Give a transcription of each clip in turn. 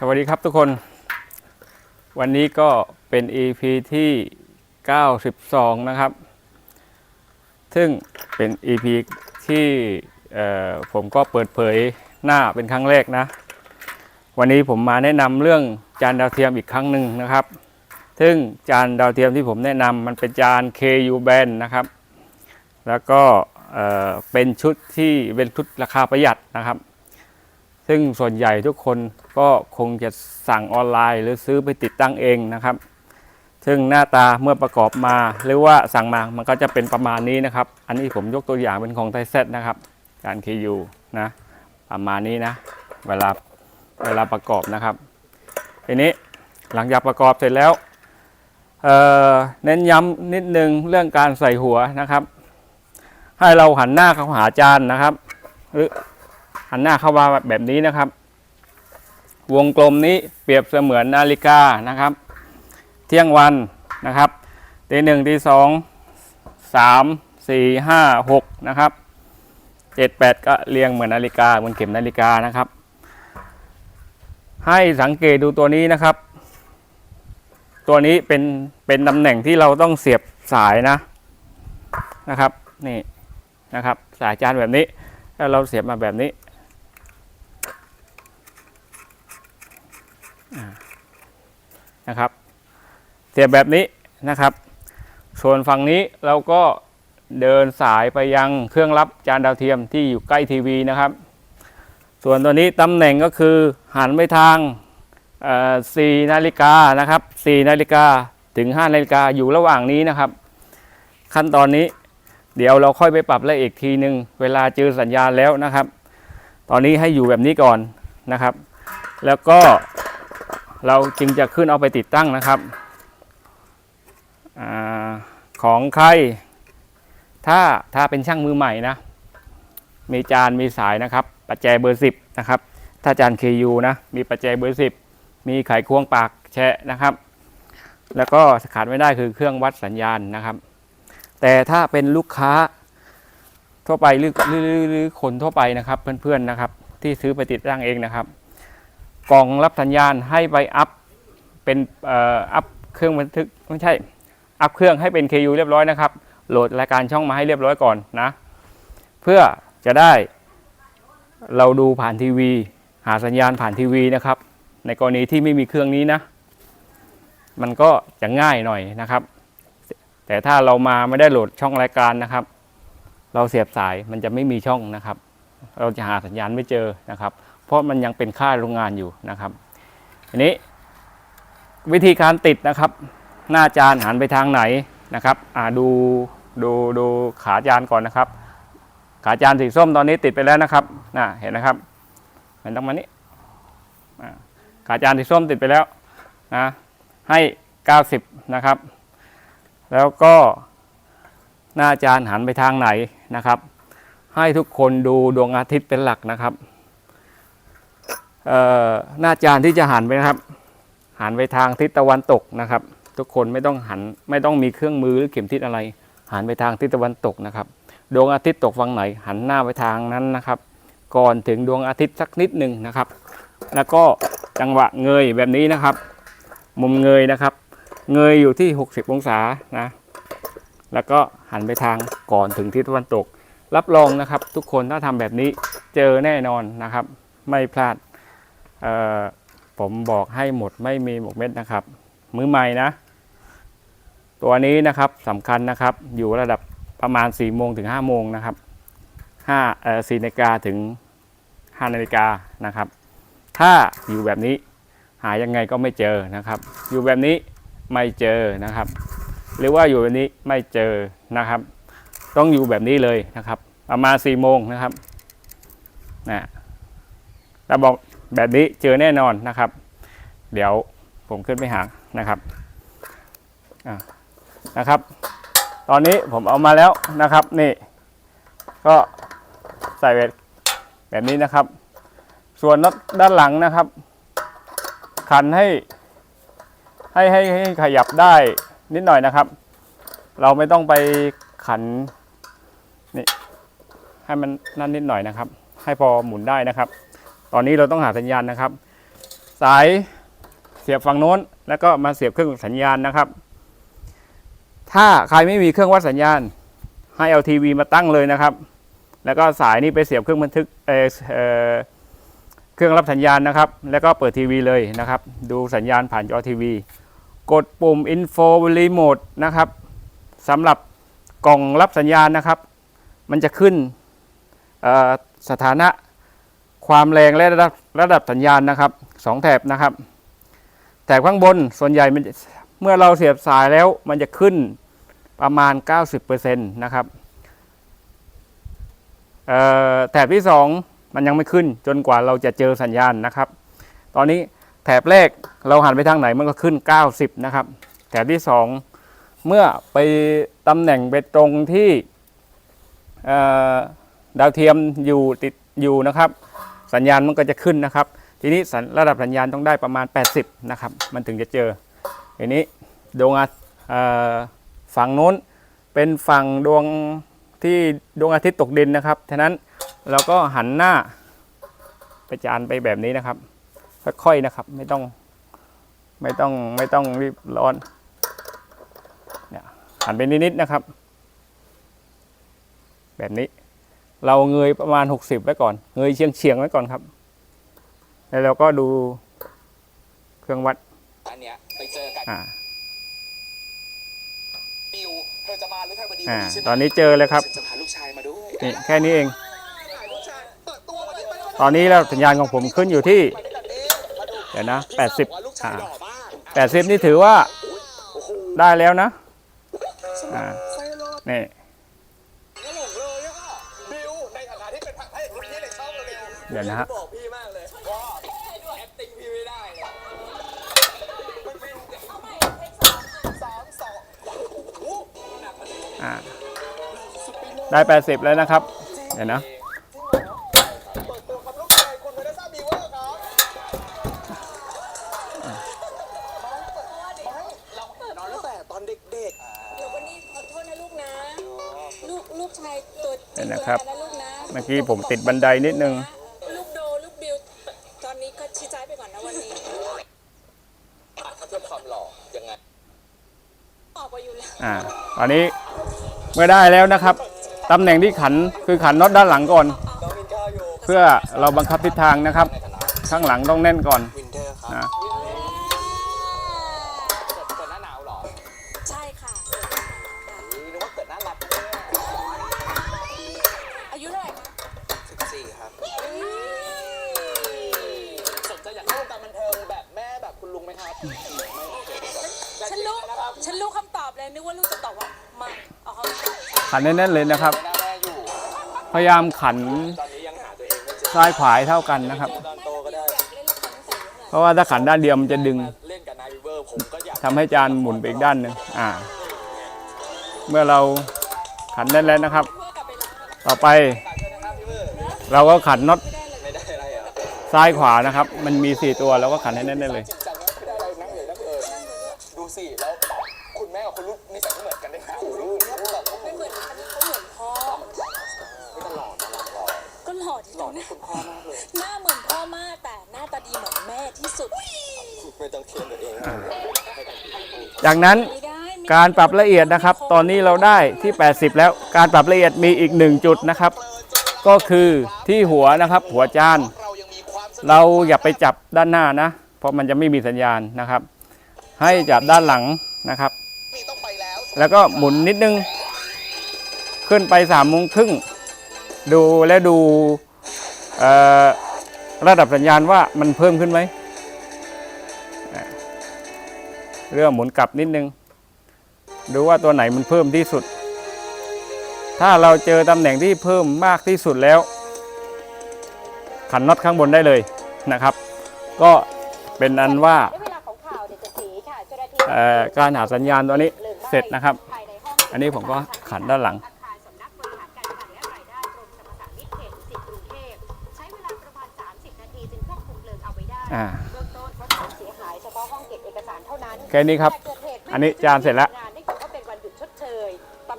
สวัสดีครับทุกคน วันนี้ก็เป็น EP ที่ 92 นะครับ ซึ่งเป็น EP ที่ผมก็เปิดเผยหน้าเป็นครั้งแรกนะ วันนี้ผมมาแนะนำเรื่องจานดาวเทียมอีกครั้งหนึ่งนะครับ ซึ่งจานดาวเทียมที่ผมแนะนำมันเป็นจาน KU band นะครับ แล้วก็เป็นชุดที่เป็นชุดราคาประหยัดนะครับ ซึ่งส่วนใหญ่ทุกคนก็คงจะสั่งออนไลน์ หรือซื้อไปติดตั้งเองนะครับ ซึ่งหน้าตาเมื่อประกอบมาหรือว่าสั่งมามันก็จะเป็นประมาณนี้นะครับ อันนี้ผมยกตัวอย่างเป็นของไทเซตนะครับ การ KU นะประมาณนี้นะ เวลาเวลาประกอบนะครับทีนี้หลังจากประกอบเสร็จแล้วเอ่อเน้นย้ำนิดนึงเรื่องการใส่หัวนะครับ ให้เราหันหน้าเข้าหาจานนะครับหรือ หันหน้าเข้ามาแบบนี้นะครับ วงกลมนี้เปรียบเสมือนนาฬิกานะครับ เที่ยงวันนะครับตีหนึ่งตีสองสามสี่ห้าหกนะครับเจ็ดแปดก็เรียงเหมือนนาฬิกาเหมือนเข็มนาฬิกานะครับ ให้สังเกตดูตัวนี้นะครับ ตัวนี้เป็นเป็นตำแหน่งที่เราต้องเสียบสายนะนะครับนี่นะครับ สายจานแบบนี้แล้วเราเสียบมาแบบนี้อ่า นะครับ เสียบแบบนี้นะครับ ส่วนฝั่งนี้เราก็เดินสายไปยังเครื่องรับจานดาวเทียมที่อยู่ใกล้ทีวีนะครับ ส่วนตัวนี้ตำแหน่งก็คือหันไปทางเอ่อ4นาฬิกานะครับ4นาฬิกาถึง 5นาฬิกาอยู่ระหว่างนี้นะครับ ขั้นตอนนี้เดี๋ยวเราค่อยไปปรับละเอียดทีหนึ่งเวลาเจอสัญญาณแล้วนะครับ ตอนนี้ให้อยู่แบบนี้ก่อนนะครับ แล้วก็ เราจึงจะขึ้นเอาไปติดตั้งนะครับอของใคร ถ้าถ้าเป็นช่างมือใหม่นะ มีจานมีสายนะครับ ปัจจัยเบอร์ 10 นะครับ ถ้าจาน KU นะ มีปัจจัยเบอร์ 10 มีไขควงปากแชะนะครับ แล้วก็ขาดไม่ได้คือเครื่องวัดสัญญาณนะครับ แต่ถ้าเป็นลูกค้าทั่วไปหรือหรือหรือหรือคนทั่วไปนะครับ เพื่อนๆนะครับ ที่ซื้อไปติดตั้งเองนะครับ กล่องรับสัญญาณให้ไปอัพเป็นอัพเครื่องบันทึกไม่ใช่อัพเครื่องให้เป็น KU เรียบร้อยนะครับ โหลดรายการช่องมาให้เรียบร้อยก่อนนะ เพื่อจะได้เราดูผ่านทีวี หาสัญญาณผ่านทีวีนะครับ ในกรณีที่ไม่มีเครื่องนี้นะ มันก็จะง่ายหน่อยนะครับ แต่ถ้าเรามาไม่ได้โหลดช่องรายการนะครับ เราเสียบสายมันจะไม่มีช่องนะครับ เราจะหาสัญญาณไม่เจอนะครับ เพราะมันยังเป็นค่าโรงงานอยู่นะครับทีนี้วิธีการติดนะครับ หน้าจานหันไปทางไหนนะครับอ่าดูดูดูขาจานก่อนนะครับ ขาจานสีส้มตอนนี้ติดไปแล้วนะครับน่ะเห็นนะครับมันต้งมานี้ขาจานสีส้มติดไปแล้วนะให้ 90 นะครับ แล้วก็หน้าจานหันไปทางไหนนะครับ ให้ทุกคนดูดวงอาทิตย์เป็นหลักนะครับเอ่อหน้าจานที่จะหันไปนะครับ หันไปทางทิศตะวันตกนะครับ ทุกคนไม่ต้องหันไม่ต้องมีเครื่องมือหรือเข็มทิศอะไร หันไปทางทิศตะวันตกนะครับดวงอาทิตย์ตกฝั่งไหน หันหน้าไปทางนั้นนะครับ ก่อนถึงดวงอาทิตย์สักนิดหนึ่งนะครับ แล้วก็จังหวะเงยแบบนี้นะครับ มุมเงยนะครับ เงยอยู่ที่ 60 องศานะแล้วก็หันไปทางก่อนถึงทิศตะวันตก รับรองนะครับทุกคนถ้าทำแบบนี้เจอแน่นอนนะครับ ไม่พลาดผมบอกให้หมดไม่มีหมกเม็ดนะครับ มือใหม่นะ ตัวนี้นะครับสำคัญนะครับอยู่ระดับประมาณ4ี่โมงถึง5้าโมงนะครับห้าสี่นาฬิกาถึง5นาฬิกานะครับ ถ้าอยู่แบบนี้หายังไงก็ไม่เจอนะครับ อยู่แบบนี้ไม่เจอนะครับ หรือว่าอยู่แบบนี้ไม่เจอนะครับ ต้องอยู่แบบนี้เลยนะครับ ประมาณ4ี่โมงนะครับนะถ้าบอกแบบนี้เจอแน่นอนนะครับ เดี๋ยวผมขึ้นไปหานะครับนะครับ ตอนนี้ผมเอามาแล้วนะครับนี่ ก็ใส่แบบแบบนี้นะครับ ส่วนน็อตด้านหลังนะครับ ขันให้ให้ให้ให้ขยับได้นิดหน่อยนะครับ เราไม่ต้องไปขันนี่ ให้มันนั่นนิดหน่อยนะครับ ให้พอหมุนได้นะครับ ตอนนี้เราต้องหาสัญญาณนะครับ สายเสียบฝั่งโน้น แล้วก็มาเสียบเครื่องสัญญาณนะครับ ถ้าใครไม่มีเครื่องวัดสัญญาณ ให้เอาทีวีมาตั้งเลยนะครับ แล้วก็สายนี้ไปเสียบเครื่องบันทึกเออเเครื่องรับสัญญาณนะครับ แล้วก็เปิดทีวีเลยนะครับ ดูสัญญาณผ่านจอทีวี กดปุ่ม Info Remote นะครับสำหรับกล่องรับสัญญาณนะครับ มันจะขึ้น สถานะความแรงและระดับระดับสัญญาณนะครับสองแถบนะครับแถบข้างบนส่วนใหญ่มันเมื่อเราเสียบสายแล้วมันจะขึ้นประมาณ 90%นะครับแถบที่ 2 มันยังไม่ขึ้นจนกว่าเราจะเจอสัญญาณนะครับ ตอนนี้แถบแรกเราหันไปทางไหนมันก็ขึ้น 90 นะครับ แถบที่ 2 เมื่อไปตำแหน่งไปตรงที่ ดาวเทียมอยู่ติดอยู่นะครับ สัญญาณมันก็จะขึ้นนะครับ ทีนี้ระดับสัญญาณต้องได้ประมาณ 80 นะครับ มันถึงจะเจอทีนี้ดวงอาฝั่งโน้นเป็นฝั่งดวงที่ดวงอาทิตย์ตกดินนะครับฉะนั้นเราก็หันหน้าไปจานไปแบบนี้นะครับ ค่อยๆนะครับ ไม่ต้องไม่ต้องไม่ต้องรีบร้อนเนี่ยหันไปนิดๆนะครับ แบบนี้ เราเงยประมาณ 60 ไว้ก่อน เงยเฉียงๆไว้ก่อนครับ แล้วเราก็ดูเครื่องวัด อันเนี้ยไปเจอกันอ่าบิวเธอจะมาหรือไทยวันดีอ่าวันนี้ใช่ไหมตอนนี้เจอเลยครับฉันจะพาลูกชายมาด้วยนี่แค่นี้เองลูกชายเปิดตัวมาดิมาดิตอนนี้แล้วสัญญาณของผมขึ้นอยู่ที่มาดิแบบนี้มาดูเดี๋ยวนะพี่สาวบอกว่าลูก80ชาอ่ายหล่อมาก80 นี่ถือว่าโอ้โหได้แล้วนะ อ่าไฟโรดนี่ เร็วๆเดี๋ยวนะฮะบอกพี่มากเลยว่าแอคติ้งพี่ไม่ได้เลยมันเป็นสามสองโอ้โหหนักมาเลยอ่าสุดไปด้80แล้วนะครับ เดี๋ยวนะเปิดตัวกับลูกชายคนเวเนซ่าบีเวอร์ครับเรานอนตั้งแต่ตอนเด็กเดี๋ยววันนี้ขอโทษนะลูกนะ ลูกลูกชายตัวเดี๋ยวนะครับ นะลูกนะ เมื่อกี้ผมติดบันไดนิดนึงโดลูกบิวตอนนี้ก็ชี้ใจไปก่อนนะวันนี้ ๆอะถ้าเทียบความหล่อยังไง อ อกไปอยู่แล้วอ่าตอนนี้เมื่อได้แล้วนะครับตำแหน่งที่ขันคือขันน็อตด้านหลังก่อนเทอร์อยู่เพื่อเราบังคับทิศทางนะครับ ข้างหลังต้องแน่นก่อน ขันแน่นๆเลยนะครับ พยายามขันซ้ายขวาเท่ากันนะครับ เพราะว่าถ้าขันด้านเดียวมันจะดึงทำให้จานหมุนไปอีกด้านหนึ่งอ่า เมื่อเราขันแน่นแล้วนะครับ ต่อไป เราก็ขันน็อตซ้ายขวานะครับ มันมีสี่ตัวเราก็ขันให้แน่นๆเลย คุณแม่กับคุณลูกนิสัยไม่เหมือนกันเลยนะลูกแบบไม่เหมือนอันนี้เขาเหมือนพ่อ ไม่ตลอดนะหล่อก็หล่อที่หล่สุอดนี่คุณพ่อมากเลยหน้าเหมือนพ่อมากแต่หน้าตาดีเหมือนแม่ที่สุด ไม่ต้องเทียนตัวเองนะให้กันจากนั้นไม่ได้ไม่ได้การปรับละเอียดนะครับ ตอนนี้เราได้ที่ 80 แล้วการปรับละเอียดมีอีกหนึ่งจุดนะครับ ก็คือที่หัวนะครับ หัวจาน เรายังมีความสนุกเราอย่าไปจับด้านหน้านะ เพราะมันจะไม่มีสัญญาณนะครับ ให้จับด้านหลังนะครับมีต้องไป แล้วแล้วก็หมุนนิดนึง ขึ้นไปสามโมงครึ่งดูและดูเอ่อระดับสัญญาณว่ามันเพิ่มขึ้นไหมอะเรื่องหมุนกลับนิดนึง ดูว่าตัวไหนมันเพิ่มที่สุด ถ้าเราเจอตำแหน่งที่เพิ่มมากที่สุดแล้ว ขันน็อตข้างบนได้เลยนะครับ ก็เป็นอันว่าเวลาของข่าวเด็กสีค่ะเจ้าหน้าที่เอ่อการหาสัญญาณตัวนี้ เสร็จนะครับ อันนี้ผมก็ขันด้านหลังใช้เวลาประมาณสามสิบนาทีจึงสามารถเรืองเอาไว้ได้อ่าเบื้องต้นพบความเสียหายเฉพาะห้องเก็บเอกสารเท่านั้นแค่นี้ครับ อันนี้จานเสร็จแล้วงานเนื่องจากว่าเป็นวัน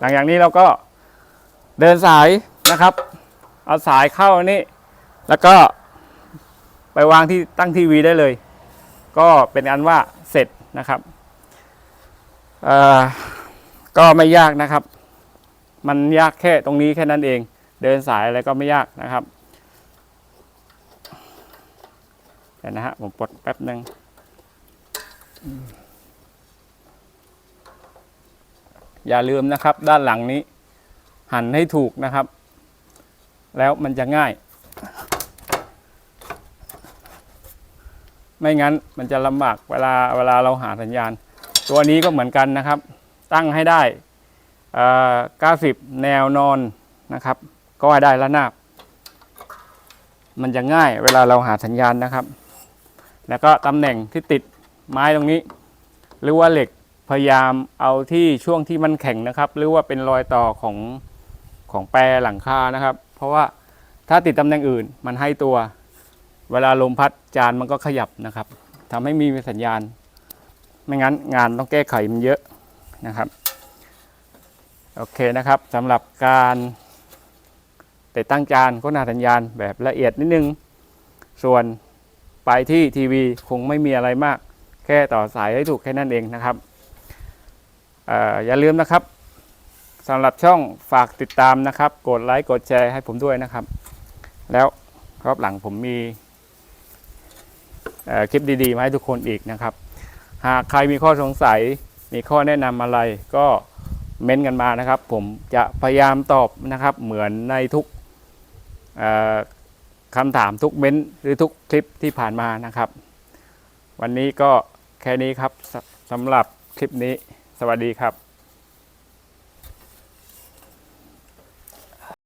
หลังจากนี้เราก็เดินสายนะครับ เอาสายเข้าอันนี้แล้วก็ไปวางที่ตั้งทีวีได้เลย ก็เป็นอันว่าเสร็จนะครับ ก็ไม่ยากนะครับ มันยากแค่ตรงนี้แค่นั้นเอง เดินสายอะไรก็ไม่ยากนะครับเดี๋ยวนะฮะผมปลดแป๊บหนึ่งอย่าลืมนะครับ ด้านหลังนี้ หันให้ถูกนะครับ แล้วมันจะง่าย ไม่งั้นมันจะลำบากเวลาเวลาเราหาสัญญาณ ตัวนี้ก็เหมือนกันนะครับ ตั้งให้ได้ 90 แนวนอนนะครับ ก็ให้ได้ระนาบ มันจะง่ายเวลาเราหาสัญญาณนะครับ แล้วก็ตำแหน่งที่ติดไม้ตรงนี้ หรือว่าเหล็กพยายามเอาที่ช่วงที่มันแข็งนะครับ หรือว่าเป็นรอยต่อของของแปรหลังคานะครับ เพราะว่าถ้าติดตำแหน่งอื่นมันให้ตัว เวลาลมพัดจานมันก็ขยับนะครับทำให้มีสัญญาณ ไม่งั้นงานต้องแก้ไขมันเยอะนะครับ โอเคนะครับสำหรับการติดตั้งจานโฆษณาสัญญาณแบบละเอียดนิดนึง ส่วนไปที่ทีวีคงไม่มีอะไรมาก แค่ต่อสายให้ถูกแค่นั้นเองนะครับออย่าลืมนะครับสำหรับช่องฝากติดตามนะครับ กดไลค์กดแชร์ให้ผมด้วยนะครับ แล้วรอบหลังผมมีคลิปดีๆ มาให้ทุกคนอีกนะครับ หากใครมีข้อสงสัย มีข้อแนะนำอะไรก็เม้นต์กันมานะครับ ผมจะพยายามตอบนะครับเหมือนในทุกคำถามทุกเม้นต์หรือทุกคลิปที่ผ่านมานะครับ วันนี้ก็แค่นี้ครับสสำหรับคลิปนี้ สวัสดีครับ